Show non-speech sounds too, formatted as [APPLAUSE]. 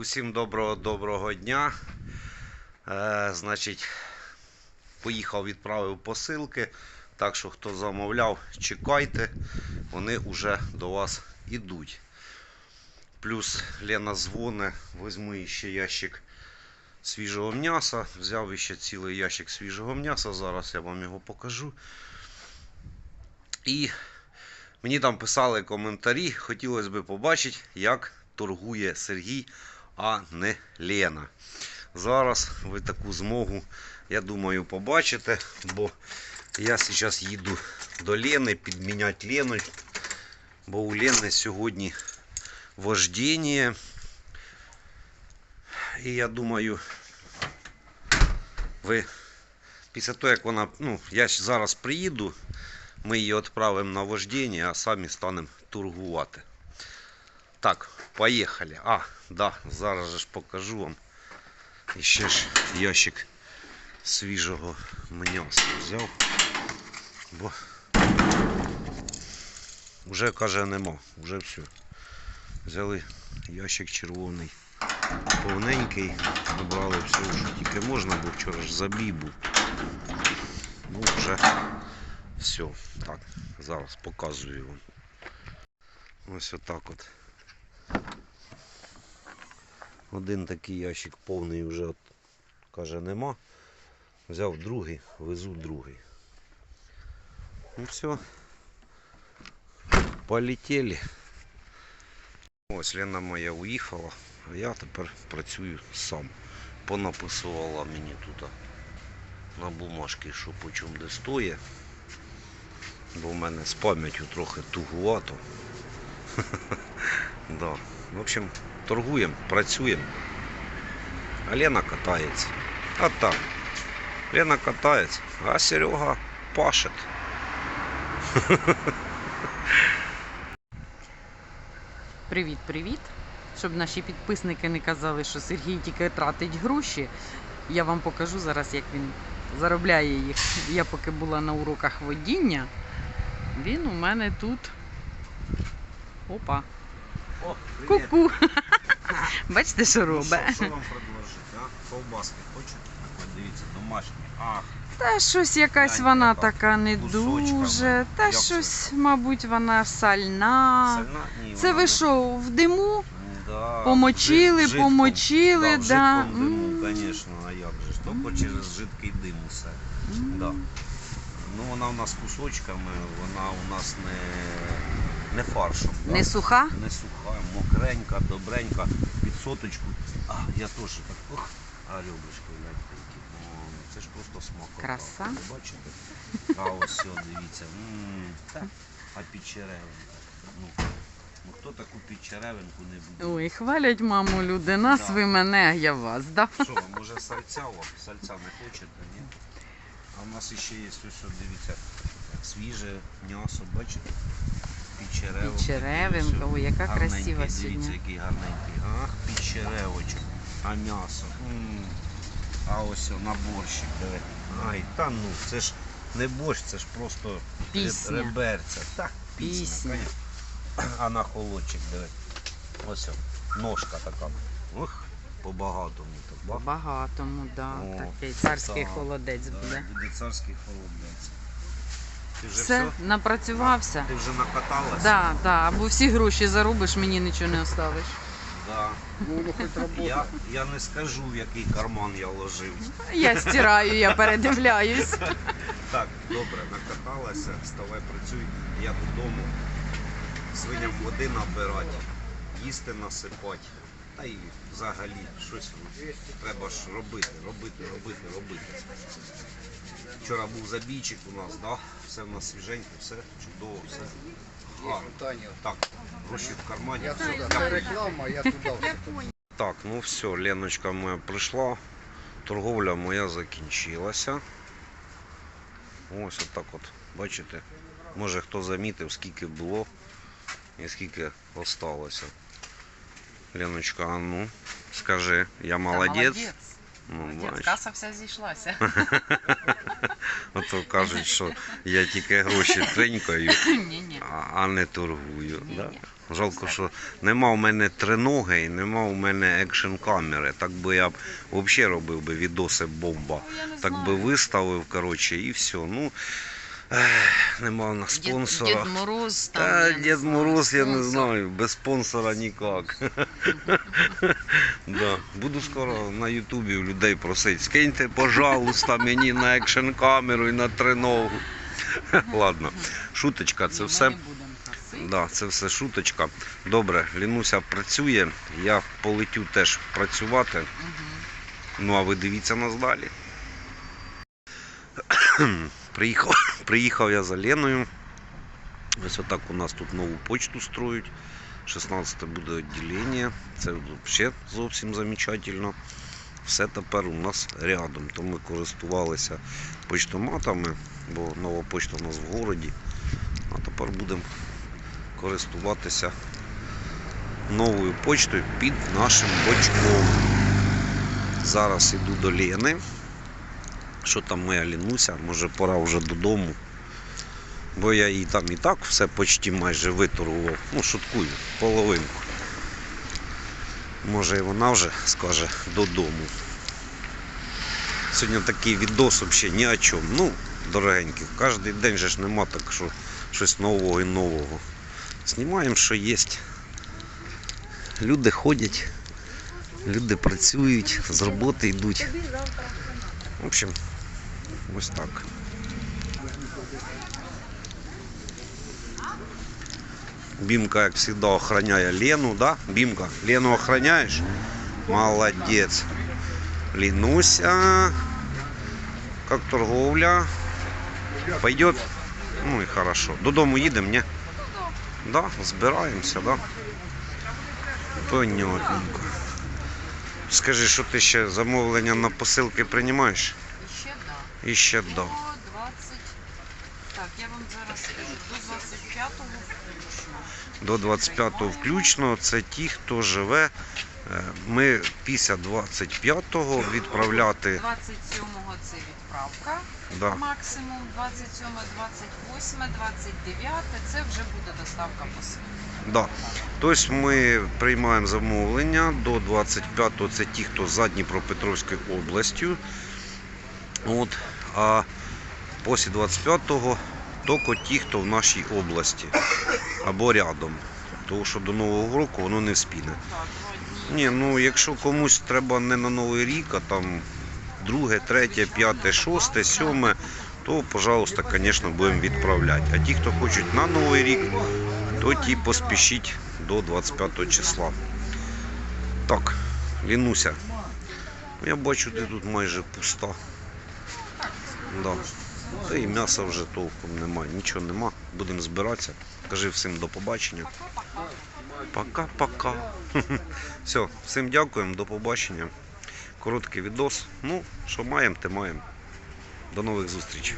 Усім доброго доброго дня. Е, значить, поїхав, відправив посилки. Так що, хто замовляв, чекайте, вони вже до вас ідуть. Плюс Лена дзвоне, візьму ще ящик свіжого м'яса. Взяв ще цілий ящик свіжого м'яса. Зараз я вам його покажу. І мені там писали коментарі. Хотілося б побачити, як торгує Сергій, а не Лена. Зараз ви таку змогу, я думаю, побачите, бо я зараз їду до Лени підміняти Лену, бо у Лени сьогодні вождіння. І я думаю, ви після того, як вона, ну, я зараз приїду, ми її відправимо на вождіння, а самі станемо торгувати. Так, поїхали. А, да, зараз же ж покажу вам. І ще ж ящик свіжого м'яса взяв. Бо вже каже нема, вже все. Взяли ящик червоний. Повненький, набрали все, що тільки можна, бо вчора ж забій був. Ну вже все. Так, зараз показую вам. Ось отак от. Один такий ящик повний вже от, каже нема. Взяв другий, везу другий. Ну все. Полетіли. Ось Лена моя уїхала, а я тепер працюю сам. Понаписувала мені тут на бумажці, що по чому де стоїть. Бо в мене з пам'яттю трохи тугувато. [LAUGHS] да. В общем, торгуємо, працюємо. А Лена катається. А так. Лена катається, а Серега пашет. Привіт, привіт. Щоб наші підписники не казали, що Сергій тільки тратить гроші. Я вам покажу зараз, як він заробляє їх. Я поки була на уроках водіння. Він у мене тут. Опа. О, Ку-ку. [LAUGHS] Бачите, що робить? Ну, що, що вам предложити, а? Ковбаски хочете? Так, от дивіться, домашні. Ах, Та щось якась Гляньте, вона така не кусочками. дуже. Та Як це? щось, мабуть, вона сальна. сальна? Ні, Це вона ви не- що, в диму? Да, Помочили, жид- жидком. помочили, да. в жидкому диму, М. звісно, а як же ж, тільки через жидкий дим усе. Да. Ну вона у нас кусочками, вона у нас не, не фаршем. да. Не суха? Не суха, мокренька, добренька, під соточку. А, я теж так, ох, а ребрышки гляньте Це ж просто смак. Краса. Ви бачите? А ось все, дивіться. М, та, А підчеревинка. Ну, ну хто таку підчеревинку не буде? Ой, хвалять маму люди, нас Да. ви мене, а я вас, да? Що, може сальця вам? Сальця не хочете, ні? А в нас ще є ось, дивіться, свіже м'ясо, бачите? Підчеревинка. Підчеревинка, ой, яка Гарненький, красива Дивіться, сьогодні. який гарненький. Ах, підчеревочок. А м'ясо. М. А ось о, на борщик, диви. Ай, та ну, це ж не борщ, це ж просто Пісня. реберця. Так, пісня. Пісня. конечно. А на холодчик, диви. Ось о, ножка така. Ох, по-багатому так. По ба? багатому, да. О, Такий царський так, холодець Да, буде. буде царський холодець. Ти вже Все, все? напрацювався. Ти вже накаталася? Да, да, або всі гроші заробиш, мені нічого не оставиш. Да. Ну, ну. Я, я не скажу, в який карман я ложив. Я стираю, я передивляюсь. [LAUGHS] Так, добре, накаталася, вставай, працюй. Я додому. Свиням води набирати, їсти насипати. Та й взагалі щось треба ж робити, робити, робити, робити. Вчора був забійчик у нас, да? все в нас свіженько, все чудово, все гарно. Так, гроші в кармані. я все. сюда. Реклама, я туда. Так, ну все, Леночка моя прийшла. Торговля моя закінчилася. Ось отак от. Бачите? Може хто замітив, скільки було і скільки осталося. Леночка, а ну, скажи, я молодець. Ну, бач. Каса вся зійшлася. [LAUGHS] А то кажуть, що я тільки гроші тринькаю, а, не торгую. Да? Жалко, що нема у мене триноги і нема у мене екшн камери. Так би я б взагалі робив би відоси бомба. Ну, Так би виставив, коротше, і все. Ну, ех, нема у нас спонсора. Дід Мороз там. Та я не Дід знаю, Мороз, я не спонсор. знаю, без спонсора ніяк. [LAUGHS] да. Буду скоро на Ютубі у людей просити, скиньте, пожалуйста, мені на екшн камеру і на триногу. [LAUGHS] Ладно, шуточка, це все. Не будемо просити. Да, це все шуточка. Добре, Лінуся працює, я полетю теж працювати. Мгм. Ну а ви дивіться нас далі. Приїхав, [LAUGHS] приїхав я за Леною. Ось отак у нас тут нову почту строють. 16 буде відділення. Це взагалі зовсім замечательно. Все тепер у нас рядом. То ми користувалися почтоматами, бо нова почта у нас в городі. А тепер будемо користуватися новою почтою під нашим бочком. Зараз іду до Лени. Що там моя Лінуся? Може пора вже додому. Бо я їй там і так все почти майже виторгував. Ну, шуткую, половинку. Може і вона вже скаже додому. Сьогодні такий відос взагалі ні о чому. Ну, дорогенькі, кожен день же ж нема так, що щось нового і нового. Знімаємо, що є. Люди ходять, люди працюють, з роботи йдуть. В общем, ось так. Бимка, як завжди, охороняє Лену, да? Бимка, Лену охороняєш? Молодець. Лінуся. Как торговля? Пойдет? Ну і хорошо. Додому їдемо, ні? Да, збираємося, да? Понятненько. Скажи, що ти ще замовлення на посилки приймаєш? І ще да. І ще да. 20. Так, я вам зараз скажу. До 25-го включно. До 25-го включно. Це ті, хто живе. Е, Ми після 25-го відправляти. 27-го це відправка. Да, Максимум 27, 28, 29 це вже буде доставка посилки. Да. Тобто ми приймаємо замовлення до 25-го. Це ті, хто за Дніпропетровською областю. От, а після 25-го тільки ті, хто в нашій області або рядом. Тому що до Нового року воно не дні. Ні, ну якщо комусь треба не на Новий рік, а там друге, третє, п'яте, шосте, сьоме, то, пожалуйста, звісно, будемо відправляти. А ті, хто хочуть на Новий рік, то ті поспішіть до 25 числа. Так, Лінуся. Я бачу, ти тут майже пуста. Да. Та і м'яса вже толком немає, нічого нема. Будемо збиратися. Кажи всім до побачення. Пока-пока. [LAUGHS] Все, всім дякуємо, до побачення. Короткий відос. Ну, що маємо, те маємо. До нових зустрічей.